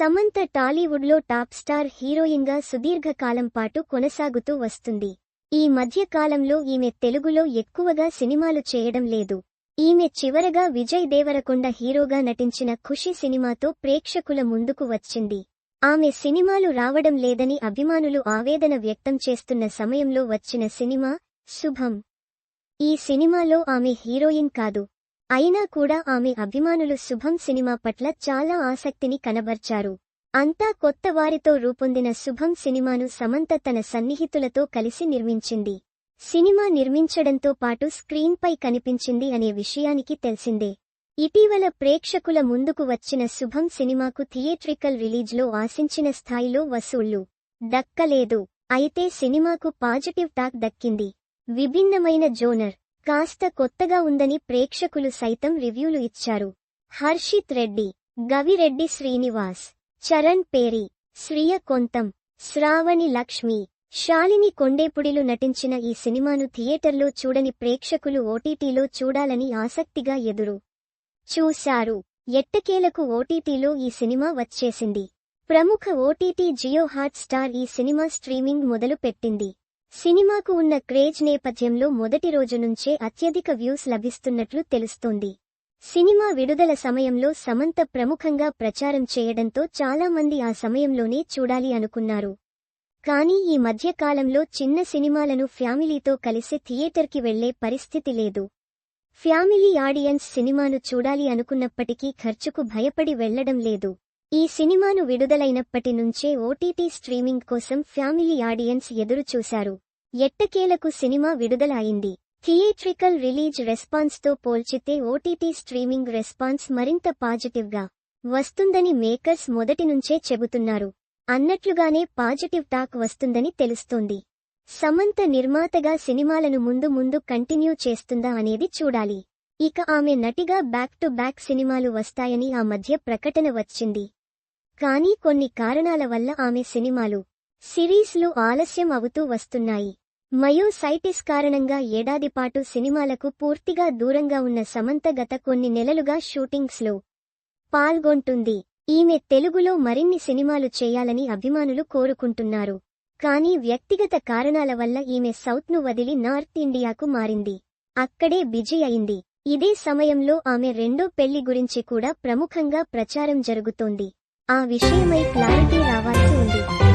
సమంత టాలీవుడ్లో top star హీరోయిన్గా సుదీర్ఘకాలం పాటు కొనసాగుతూ వస్తుంది. ఈ మధ్యకాలంలో ఈమె తెలుగులో ఎక్కువగా సినిమాలు చేయడం లేదు. ఈమె చివరగా విజయ్ దేవరకొండ హీరోగా నటించిన ఖుషి సినిమాతో ప్రేక్షకుల ముందుకు వచ్చింది. ఆమె సినిమాలు రావడం లేదని అభిమానులు ఆవేదన వ్యక్తం చేస్తున్న సమయంలో వచ్చిన సినిమా శుభం. ఈ సినిమాలో ఆమె హీరోయిన్ కాదు. అయినా కూడా ఆమె అభిమానులు శుభం సినిమా పట్ల చాలా ఆసక్తిని కనబర్చారు. అంతా కొత్త వారితో రూపొందిన శుభం సినిమాను సమంత తన సన్నిహితులతో కలిసి నిర్మించింది. సినిమా నిర్మించడంతో పాటు స్క్రీన్పై కనిపించింది అనే విషయానికి తెలిసిందే. ఇటీవల ప్రేక్షకుల ముందుకు వచ్చిన శుభం సినిమాకు థియేట్రికల్ రిలీజ్లో ఆశించిన స్థాయిలో వసూళ్ళు. దక్కలేదు. అయితే సినిమాకు పాజిటివ్ టాక్ దక్కింది. విభిన్నమైన జోనర్. కాస్త కొత్తగా ఉందని ప్రేక్షకులు సైతం రివ్యూలు ఇచ్చారు. హర్షిత్ రెడ్డి గవిరెడ్డి శ్రీనివాస్ చరణ్ పేరి శ్రియ కొంతం శ్రావణి లక్ష్మి శాలిని కొండేపుడిలు నటించిన ఈ సినిమాను థియేటర్లో చూడని ప్రేక్షకులు ఓటీటీలో చూడాలని ఆసక్తిగా ఎదురు చూశారు. ఎట్టకేలకు ఓటీటీలో ఈ సినిమా వచ్చేసింది. ప్రముఖ ఓటీటీ జియో హాట్ స్టార్ ఈ సినిమా స్ట్రీమింగ్ మొదలు పెట్టింది సినిమాకు ఉన్న క్రేజ్ నేపథ్యంలో మొదటి రోజు నుంచే అత్యధిక వ్యూస్ లభిస్తున్నట్లు తెలుస్తోంది. సినిమా విడుదల సమయంలో సమంత ప్రముఖంగా ప్రచారం చేయడంతో చాలామంది ఆ సమయంలోనే చూడాలి అనుకున్నారు. కానీ ఈ మధ్యకాలంలో చిన్న సినిమాలను ఫ్యామిలీతో కలిసి థియేటర్కి వెళ్ళే పరిస్థితి లేదు. ఫ్యామిలీ ఆడియన్స్ సినిమాను చూడాలి అనుకున్నప్పటికీ ఖర్చుకు భయపడి వెళ్ళడం లేదు. ఈ సినిమాను విడుదలైనప్పటి నుంచే ఓటీటీ స్ట్రీమింగ్ కోసం ఫ్యామిలీ ఆడియన్స్ ఎదురుచూశారు. ఎట్టకేలకు సినిమా విడుదల అయింది థియేట్రికల్ రిలీజ్ రెస్పాన్స్తో పోల్చితే ఓటీటీ స్ట్రీమింగ్ రెస్పాన్స్ మరింత పాజిటివ్గా వస్తుందని మేకర్స్ మొదటి నుంచే చెబుతున్నారు. అన్నట్లుగానే పాజిటివ్ టాక్ వస్తుందని తెలుస్తోంది. సమంత నిర్మాతగా సినిమాలను ముందు ముందు కంటిన్యూ చేస్తుందా అనేది చూడాలి. ఇక ఆమె నటిగా బ్యాక్ టు బ్యాక్ సినిమాలు వస్తాయని ఆ మధ్య ప్రకటన వచ్చింది. కానీ కొన్ని కారణాల వల్ల ఆమె సినిమాలు సిరీస్లు ఆలస్యం అవుతూ వస్తున్నాయి. మయోసైటిస్ కారణంగా ఏడాదిపాటు సినిమాలకు పూర్తిగా దూరంగా ఉన్న సమంత గత కొన్ని నెలలుగా షూటింగ్స్లో పాల్గొంటుంది. ఈమె తెలుగులో మరిన్ని సినిమాలు చేయాలని అభిమానులు కోరుకుంటున్నారు. కానీ వ్యక్తిగత కారణాల వల్ల ఈమె సౌత్ను వదిలి నార్త్ ఇండియాకు మారింది. అక్కడే బిజీ అయింది. ఇదే సమయంలో ఆమె రెండో పెళ్ళి గురించి కూడా ప్రముఖంగా ప్రచారం జరుగుతోంది. ఆ విషయమై క్లారిటీ రావాల్సి ఉంది.